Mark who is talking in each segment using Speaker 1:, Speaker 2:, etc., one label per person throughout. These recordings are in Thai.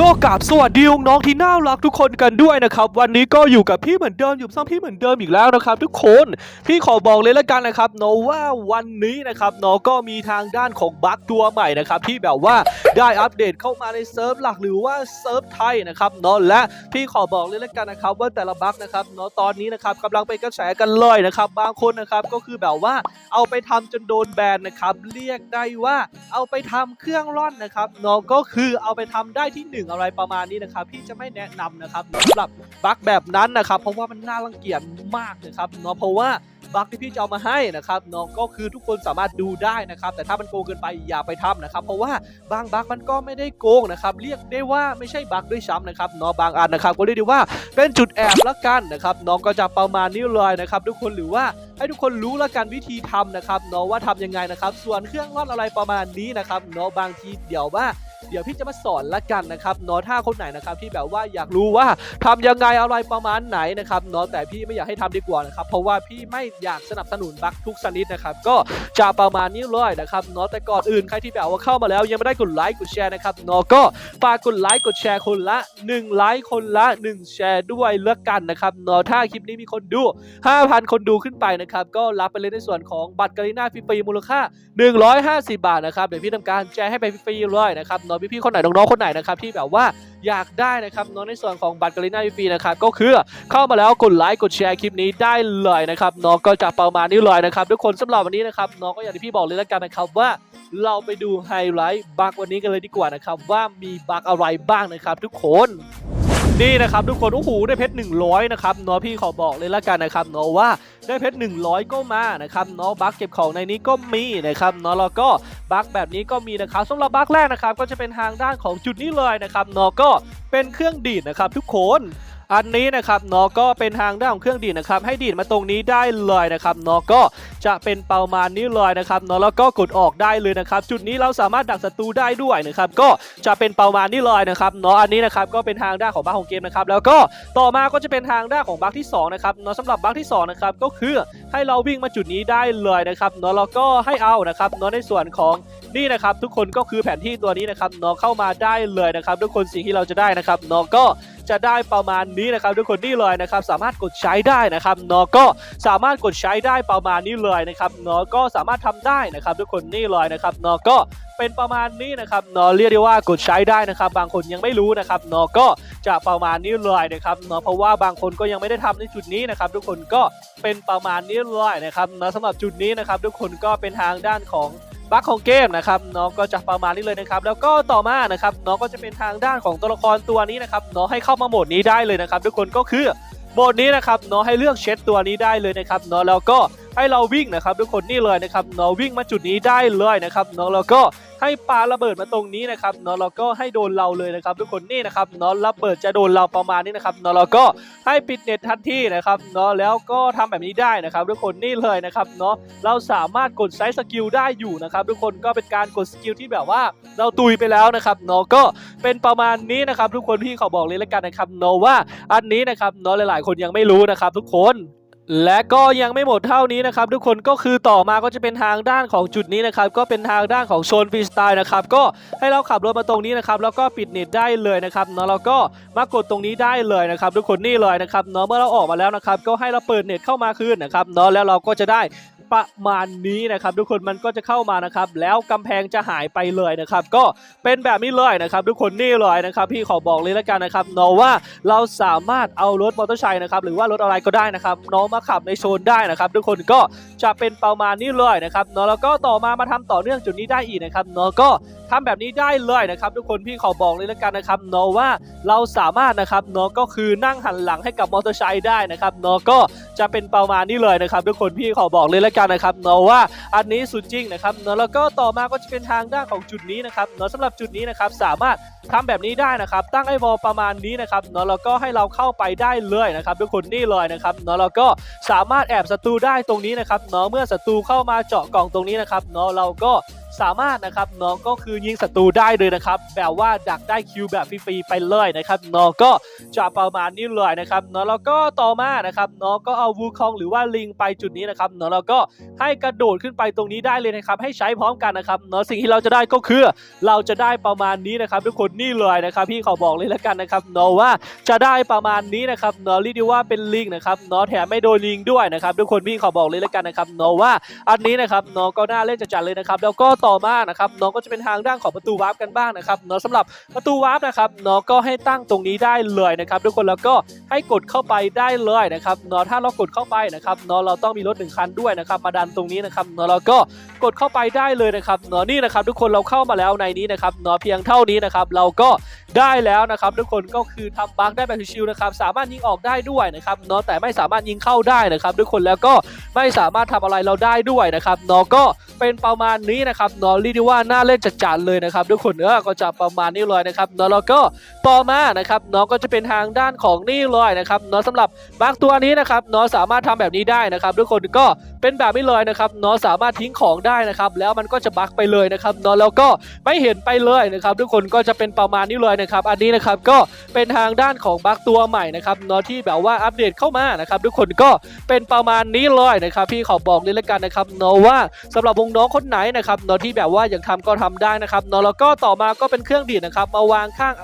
Speaker 1: ก็กราบสวัสดีน้องที่น่ารักทุกคนกันด้วยนะครับ วันนี้ก็อยู่กับพี่เหมือนเดิมอยู่ซ้ำพี่เหมือนเดิมอีกแล้วนะครับทุกคนพี่ขอบอกเลยละกันนะครับเนาะว่าวันนี้นะครับเนาะก็มีทางด้านของบั๊กตัวใหม่นะครับที่แบบว่าได้อัปเดตเข้ามาในเซิร์ฟหลักหรือว่าเซิร์ฟไทยนะครับเนาะและพี่ขอบอกเลยละกันนะครับว่าแต่ละบั๊กนะครับเนาะตอนนี้นะครับกำลังเป็นกระแสกันเลยนะครับบางคนนะครับก็คือแบบว่าเอาไปทำจนโดนแบนนะครับเรียกได้ว่าเอาไปทำเครื่องร่อนนะครับเนาะก็คือเอาไปทำได้ที่หนึ่งอะไรประมาณนี้นะครับพี่จะไม่แนะนำนะครับสำหรับบั๊กแบบนั้นนะครับ เพราะว่ามันน่ารังเกียจมากนะครับเนาะเพราะว่าบั๊กที่พี่จะเอามาให้นะครับเนาะก็คือทุกคนสามารถดูได้นะครับ แต่ถ้ามันโกงเกินไปอย่าไปทำนะครับ เพราะว่าบางบั๊กมันก็ไม่ได้โกงนะครับ เรียกได้ว่าไม่ใช่บั๊กด้วยซ้ำนะครับเนาะบางอันนะครับ ก็เรียกได้ว่าเป็นจุดแอบละกันนะครับน้องก็จะประมาณนี้เลยนะครับ ทุกคนหรือว่าให้ทุกคนรู้ละกันวิธีทำนะครับเนาะว่าทำยังไงนะครับ ส่วนเครื่องร่อนอะไรประมาณนี้นะครับเนาะบางทีเดี๋ยวว่า เดี๋ยวพี่จะมาสอนละกันนะครับเนาะถ้าคนไหนนะครับที่แบบว่าอยากรู้ว่าทำยังไงอะไรประมาณไหนนะครับเนาะแต่พี่ไม่อยากให้ทำดีกว่านะครับเพราะว่าพี่ไม่อยากสนับสนุนบัคทุกชนิดนะครับก็จะประมาณนี้เลยนะครับเนาะแต่ก่อนอื่นใครที่แบบว่าเข้ามาแล้วยังไม่ได้กดไลค์กดแชร์นะครับเนาะก็ฝากกดไลค์กดแชร์คนละ1ไลค์คนละ 1 แชร์ด้วยละกันนะครับเนาะถ้าคลิปนี้มีคนดู 5,000 คนดูขึ้นไปนะครับก็รับไปเลยในส่วนของบัตรกาลิน่าฟรีมูลค่า 150 บาทนะครับเดี๋ยวพี่ทำการแจกให้ไปฟรีเลยนะครับเน้องพี่ๆคนไหนน้องๆคนไหนนะครับที่แบบว่าอยากได้นะครับน้องในส่วนของบัตรกาลิน่าฟรีๆนะครับก็คือเข้ามาแล้วกดไลค์กดแชร์คลิปนี้ได้เลยนะครับน้องก็จะประมาณนี้เลยนะครับทุกคนสำหรับวันนี้นะครับน้องก็อย่างที่พี่บอกเลยแล้วกันนะครับว่าเราไปดูไฮไลท์บัควันนี้กันเลยดีกว่านะครับว่ามีบัคอะไรบ้างนะครับทุกคน นี่นะครับทุกคนโอ้โหได้เพชร100 นะครับเนาะพี่ขอบอกเลยละกันนะครับเนาะว่าได้เพชร100 ก็มานะครับเนาะบัคเก็บของในนี้ก็มีนะครับเนาะแล้วก็บัคแบบนี้ก็มีนะครับสำหรับบัคแรกนะครับก็จะเป็นทางด้านของจุดนี้เลยนะครับเนาะก็เป็นเครื่องดีดนะครับทุกคน อันนี้นะครับเนาะก็เป็นทางด้านของเครื่องดีดนะครับให้ดีดมาตรงนี้ได้เลยนะครับเนาะก็จะเป็นประมาณนี้เลยนะครับเนาะแล้วก็กดออกได้เลยนะครับ จุดนี้เราสามารถดักศัตรูได้ด้วยนะครับก็จะเป็นประมาณนี้เลยนะครับเนาะอันนี้นะครับก็เป็นทางด้านของบัคของเกมนะครับแล้วก็ต่อมาก็จะเป็นทางด้านของบัคที่สองนะครับเนาะสำหรับบัคที่สองนะครับก็คือให้เราวิ่งมาจุดนี้ได้เลยนะครับเนาะแล้วก็ให้เอานะครับเนาะในส่วนของนี่นะครับทุกคนก็คือแผนที่ตัวนี้นะครับเนาะเข้ามาได้เลยนะครับทุกคนสิ่งที่เราจะได้นะครับเนาะก็ จะได้ประมาณนี้นะครับทุกคนนี่เลยนะครับสามารถกดใช้ได้นะครับเนาะก็สามารถกดใช้ได้ประมาณนี้เลยนะครับเนาะก็สามารถทำได้นะครับทุกคนนี่เลยนะครับเนาะก็เป็นประมาณนี้นะครับเนาะเรียกได้ว่ากดใช้ได้นะครับ บางคนยังไม่รู้นะครับเนาะก็จะประมาณนี้เลยนะครับเนาะเพราะว่าบางคนก็ยังไม่ได้ทำในจุดนี้นะครับ ทุกคนก็เป็นประมาณนี้เลยนะครับเนาะสำหรับจุดนี้นะครับ ทุกคนก็เป็นทางด้านของ บัคของเกมนะครับน้องก็จะประมาณนี้เลยนะครับแล้วก็ต่อมานะครับน้องก็จะเป็นทางด้านของตัวละครตัวนี้นะครับน้องให้เข้ามาโหมดนี้ได้เลยนะครับทุกคนก็คือโหมดนี้นะครับน้องให้เลือกเช็ดตัวนี้ได้เลยนะครับน้องแล้วก็ให้เราวิ่งนะครับทุกคนนี่เลยนะครับน้องวิ่งมาจุดนี้ได้เลยนะครับน้องแล้วก็ ให้ปาระเบิดมาตรงนี้นะครับเน้องแล้วก็ให้โดนเราเลยนะครับทุกคนนี่นะครับเน้องระเบิดจะโดนเราประมาณนี้นะครับเน้องแล้วก็ให้ปิดเน็ตทันทีนะครับเนาะแล้วก็ทำแบบนี้ได้นะครับ ทุกคนนี่เลยนะครับเนาะเราสามารถกดใช้สกิลได้อยู่นะครับ ทุกคนก็เป็นการกดสกิลที่แบบว่าเราตุยไปแล้วนะครับเนาะก็เป็นประมาณนี้นะครับ ทุกคนพี่ขาบอกเลยแล้วกันนะครับเนาะว่าอันนี้นะครับเนาะหลายๆ คนยังไม่รู้นะครับ ทุกคน และก็ยังไม่หมดเท่านี้นะครับทุกคนก็คือต่อมาก็จะเป็นทางด้านของจุดนี้นะครับก็เป็นทางด้านของโซนฟรีสไตล์นะครับก็ให้เราขับรถมาตรงนี้นะครับแล้วก็ปิดเน็ตได้เลยนะครับเนาะแล้วก็มากดตรงนี้ได้เลยนะครับทุกคนนี่เลยนะครับเนาะเมื่อเราออกมาแล้วนะครับก็ให้เราเปิดเน็ตเข้ามาคืนนะครับเนาะแล้วเราก็จะได้ ประมาณนี้นะครับ ทุกคนมันก็จะเข้ามานะครับ แล้วกำแพงจะหายไปเลยนะครับ ก็เป็นแบบนี้เลยนะครับ ทุกคนนี่เลยนะครับ พี่ขอบอกเลยแล้วกันนะครับเนาะว่าเราสามารถเอารถมอเตอร์ไซค์นะครับ หรือว่ารถอะไรก็ได้นะครับเน้องมาขับในโซนได้นะครับ ทุกคนก็จะเป็นประมาณนี้เลยนะครับเนาะแล้วก็ต่อมามาทำต่อเนื่องจุดนี้ได้อีกนะครับเนาะก็ทำแบบนี้ได้เลยนะครับ ทุกคนพี่ขอบอกเลยแล้วกันนะครับเนาะว่าเราสามารถนะครับเนาะก็คือนั่งหันหลังให้กับมอเตอร์ไซค์ได้นะครับเนาะก็จะเป็นประมาณนี้เลยนะครับ ทุกคนพี่ขอบอกเลยแล้วกันนะครับเนาะว่าอันนี้สุดจริงนะครับเนาะแล้วก็ต่อมาก็จะเป็นทางด้านของจุดนี้นะครับเนาะสำหรับจุดนี้นะครับสามารถทำแบบนี้ได้นะครับ ตั้งไอ้วอลประมาณนี้นะครับเนาะแล้วก็ให้เราเข้าไปได้เลยนะครับทุกคนนี่เลยนะครับเนาะแล้วก็สามารถแอบศัตรูได้ตรงนี้นะครับเนาะเมื่อศัตรูเข้ามาเจาะกล่องตรงนี้นะครับเนาะเราก็ สามารถนะครับน้องก็คือยิงศัตรูได้เลยนะครับแบบว่าดักได้คิวแบบฟรีๆไปเลยนะครับน้องก็จะประมาณนี้เลยนะครับเนาะแล้วก็ต่อมานะครับน้องก็เอาวูคองหรือว่าลิงไปจุดนี้นะครับเนาะแล้วก็ให้กระโดดขึ้นไปตรงนี้ได้เลยนะครับให้ใช้พร้อมกันนะครับเนาะสิ่งที่เราจะได้ก็คือเราจะได้ประมาณนี้นะครับทุกคนนี่เลยนะครับพี่ขอบอกเลยแล้วกันนะครับเนาะว่าจะได้ประมาณนี้นะครับนาะเรียกได้ว่าเป็นลิงนะครับเนาะแถมไม่โดนลิงด้วยนะครับทุกคนพี่ขอบอกเลยแล้วกันนะครับเนาะว่าอันนี้นะครับเนาะก็น่าเล่นจัดๆเลยนะครับแล้วก็ต่อมานะครับเนาะก็จะเป็นทางด้านของประตูวาร์ปกันบ้างนะครับเนาะสำหรับประตูวาร์ปนะครับเนาะก็ให้ตั้งตรงนี้ได้เลยนะครับทุกคนแล้วก็ให้กดเข้าไปได้เลยนะครับเนาะถ้าเรากดเข้าไปนะครับเนาะเราต้องมีรถหนึ่งคันด้วยนะครับมาดันตรงนี้นะครับเนาะแล้วก็กดเข้าไปได้เลยนะครับเนาะนี่นะครับทุกคนเราเข้ามาแล้วในนี้นะครับเนาะเพียงเท่านี้นะครับเราก็ได้แล้วนะครับ ทุกคนก็คือทำบั๊กได้แบบชิวๆนะครับสามารถยิงออกได้ด้วยนะครับเนาะแต่ไม่สามารถยิงเข้าได้นะครับ ทุกคนแล้วก็ ไม่สามารถทำอะไรเราได้ด้วยนะครับเนาะก็เป็นประมาณนี้นะครับเนาะเรียกได้ว่าน่าเล่นจัดๆเลยนะครับทุกคนเออก็จะประมาณนี้เลยนะครับเนาะแล้วก็ต่อมานะครับเนาะก็จะเป็นทางด้านของนี่เลยนะครับเนาะสำหรับบั๊กตัวนี้นะครับเนาะสามารถทำแบบนี้ได้นะครับ ทุกคนก็เป็นแบบนี้เลยนะครับเนาะสามารถทิ้งของได้นะครับ แล้วมันก็จะบั๊กไปเลยนะครับเนาะแล้วก็ไม่เห็นไปเลยนะครับ ทุกคนก็จะเป็นประมาณนี้เลยนะครับ อันนี้นะครับก็เป็นทางด้านของบั๊กตัวใหม่นะครับเนาะที่แบบว่าอัปเดตเข้ามานะครับ ทุกคนก็เป็นประมาณนี้เลยนะครับพี่ขอบอกเลยละกันนะครับเนาะว่าสำหรับวงน้องคนไหนนะครับเนาะที่แบบว่าอยากทำก็ทำได้นะครับเนาะแล้วก็ต่อมาก็เป็นเครื่องดีดนะครับมาวางข้าง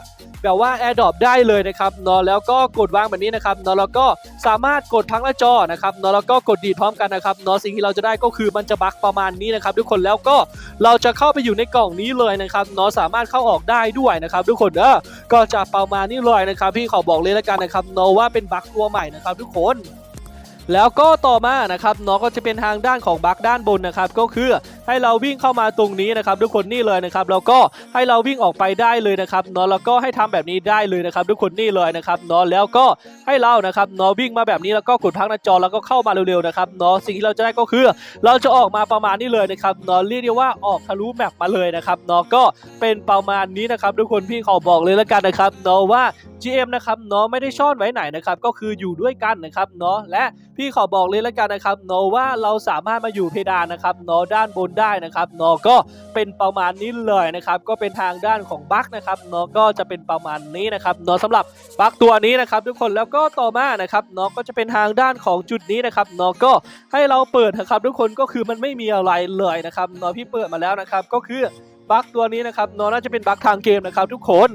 Speaker 1: แบบว่า AirDrop ได้เลยนะครับเนาะแล้วก็กดวางแบบนี้นะครับเนาะแล้วก็สามารถกดทั้งหน้าจอนะครับเนาะแล้วก็กดดีดพร้อมกันนะครับเนาะสิ่งที่เราจะได้ก็คือมันจะบั๊กประมาณนี้นะครับทุกคนแล้วก็เราจะเข้าไปอยู่ในกล่องนี้เลยนะครับเนาะสามารถเข้าออกได้ด้วยนะครับทุกคนเออก็จะประมาณนี้เลยนะครับพี่ขอบอกเลยแล้วกันนะครับเนาะว่าเป็นบั๊กตัวใหม่นะครับทุกคน แล้วก็ต่อมานะครับเนาะก็จะเป็นทางด้านของบั๊กด้านบนนะครับก็คือให้เราวิ่งเข้ามาตรงนี้นะครับทุกคนนี่เลยนะครับแล้วก็ให้เราวิ่งออกไปได้เลยนะครับเนาะแล้วก็ให้ทำแบบนี้ได้เลยนะครับทุกคนนี่เลยนะครับเนาะแล้วก็ให้เรานะครับเนาะวิ่งมาแบบนี้แล้วก็กดพักหน้าจอแล้วก็เข้ามาเร็วๆนะครับเนาะสิ่งที่เราจะได้ก็คือ เราจะออกมาประมาณนี้เลยนะครับเนาะเรียกได้ว่าออกทะลุแมปมาเลยนะครับเนาะก็เป็นประมาณนี้นะครับทุกคนพี่ขอบอกเลยแล้วกันนะครับเนาะว่า GM นะครับเนาะไม่ได้ซ่อนไว้ไหนนะครับก็คืออยู่ด้วยกันนะครับเนาะและพี่ขอบอกเลยแล้วกันนะครับเนาะว่าเราสามารถมาอยู่เพดานนะครับเนาะด้านบนได้นะครับเนาะก็เป็นประมาณนี้เลยนะครับก็เป็นทางด้านของบั๊กนะครับเนาะก็จะเป็นประมาณนี้นะครับเนาะสำหรับบั๊กตัวนี้นะครับ ทุกคนแล้วก็ต่อมานะครับเนาะก็จะเป็นทางด้านของจุดนี้นะครับเนาะก็ให้เราเปิดนะครับ ทุกคนก็คือมันไม่มีอะไรเลยนะครับเนาะพี่เปิดมาแล้วนะครับ ก็คือบั๊กตัวนี้นะครับเนาะน่าจะเป็นบั๊กทางเกมนะครับ ทุกคน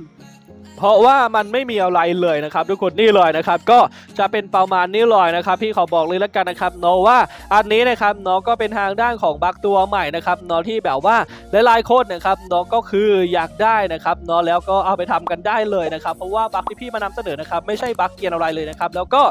Speaker 1: เพราะว่ามันไม่มีอะไรเลยนะครับทุกคนนี่เลยนะครับ ก็จะเป็นประมาณนี้เลยนะครับพี่ขอบอกเลยแล้วกันนะครับเนาะว่าอันนี้นะครับเนาะก็เป็นทางด้านของบักตัวใหม่นะครับเนาะที่แบบว่าหลายๆคนนะครับเนาะก็คืออยากได้นะครับเนาะแล้วก็เอาไปทำกันได้เลยนะครับ เพราะว่าบักที่พี่มานำเสนอนะครับไม่ใช่บักเกียนอะไรเลยนะครับแล้วก็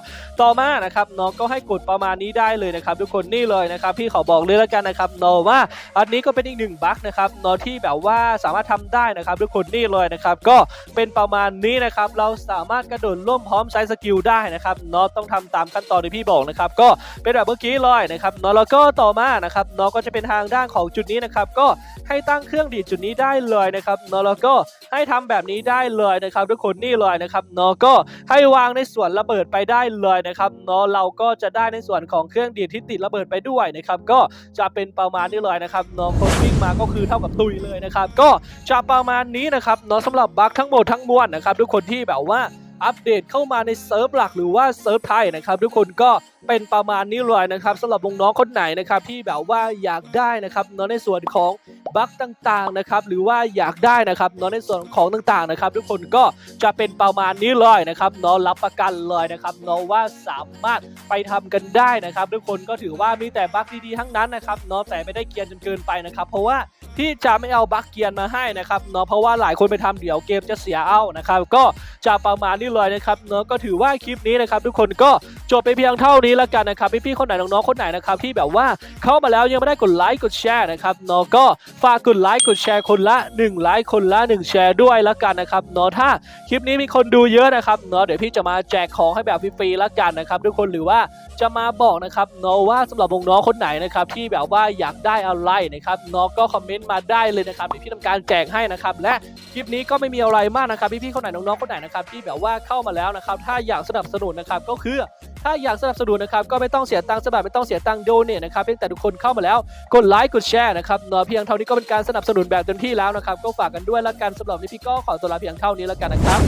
Speaker 1: ต่อมานะครับเนาะก็ให้กดประมาณนี้ได้เลยนะครับทุกคนนี่เลยนะครับพี่ขอบอกเลยแล้วกันนะครับเนาะว่าอันนี้ก็เป็นอีกหนึ่งบักนะครับเนาะที่แบบว่าสามารถทำได้นะครับทุกคนนี่เลยนะครับก็เป็นประมาณนี้นะครับ เราสามารถกระโดดร่วมพร้อมใช้สกิลได้นะครับนาะต้องทำตามขั้นตอนที่พี่บอกนะครับ ก็เป็นแบบเมื่อกี้เลยนะครับเนาะแล้วก็ต่อมานะครับเนาะก็จะเป็นทางด้านของจุดนี้นะครับ ก็ให้ตั้งเครื่องดีดจุดนี้ได้เลยนะครับเนาะแล้วก็ให้ทำแบบนี้ได้เลยนะครับทุกคนนี่เลยนะครับเนาะก็ให้วางในส่วนระเบิดไปได้เลยนะครับเนาะเราก็จะได้ในส่วนของเครื่องดีดที่ติดระเบิดไปด้วยนะครับ ก็จะเป็นประมาณนี้เลยนะครับน้องคนวิ่งมาก็คือเท่ากับตุยเลยนะครับ ก็จะประมาณนี้นะครับน้องสำหรับบั๊กทั้งหมดทั้งมวลนะครับ ทุกคนที่แบบว่าอัปเดตเข้ามาในเซิร์ฟหลักหรือว่าเซิร์ฟไทยนะครับ ทุกคนก็เป็นประมาณนี้เลยนะครับสำหรับวงน้องคนไหนนะครับที่แบบว่าอยากได้นะครับเน้องในส่วนของบั๊กต่างๆนะครับหรือว่าอยากได้นะครับเน้องในส่วนของต่างๆนะครับ ทุกคนก็จะเป็นประมาณนี้เลยนะครับเน้องรับประกันเลยนะครับเน้องว่าสามารถไปทำกันได้นะครับ ทุกคนก็ถือว่ามีแต่บั๊กดีๆทั้งนั้นนะครับเนาะแต่ไม่ได้เกียนจนเกินไปนะครับ เพราะว่า ที่จะไม่เอาบั๊กเกียนมาให้นะครับเนาะเพราะว่าหลายคนไปทำเดี๋ยวเกมจะเสียเอานะครับก็ จะประมาณนี้เลยนะครับเนาะก็ถือว่าคลิปนี้นะครับทุกคนก็จบไปเพียงเท่านี้แล้วกันนะครับพี่ๆคนไหนน้องๆคนไหนนะครับที่แบบว่าเข้ามาแล้วยังไม่ได้กดไลค์กดแชร์นะครับเนาะก็ฝากกดไลค์กดแชร์คนละ1ไลค์คนละ1แชร์ด้วยแล้วกันนะครับเนาะถ้าคลิปนี้มีคนดูเยอะนะครับเนาะเดี๋ยวพี่จะมาแจกของให้แบบฟรีๆแล้วกันนะครับทุกคนหรือว่าจะมาบอกนะครับเนาะว่าสำหรับวงน้องคนไหนนะครับที่แบบว่าอยากได้อะไรนะครับเนาะก็คอมเมนต์มาได้เลยนะครับพี่พี่ๆทำการแจกให้นะครับและคลิปนี้ก็ไม่มีอะไรมากนะครับพี่พี่ๆคนไหนน้องๆคนไหนนะครับที่แบบว่าเข้ามาแล้วนะครับถ้าอยากสนับสนุนนะครับก็คือถ้าอยากสนับสนุนนะครับก็ไม่ต้องเสียตังค์สบายไม่ต้องเสียตังค์โดเนทนะครับเพียงแต่ทุกคนเข้ามาแล้วกดไลค์กดแชร์นะครับเนาะเพียงเท่านี้ก็เป็นการสนับสนุนแบบเต็มที่แล้วนะครับก็ฝากกันด้วยละกันสำหรับนนี้พี่ก็ขอตัวลาเพียงเท่านี้แล้วกันนะครับ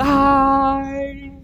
Speaker 1: บาย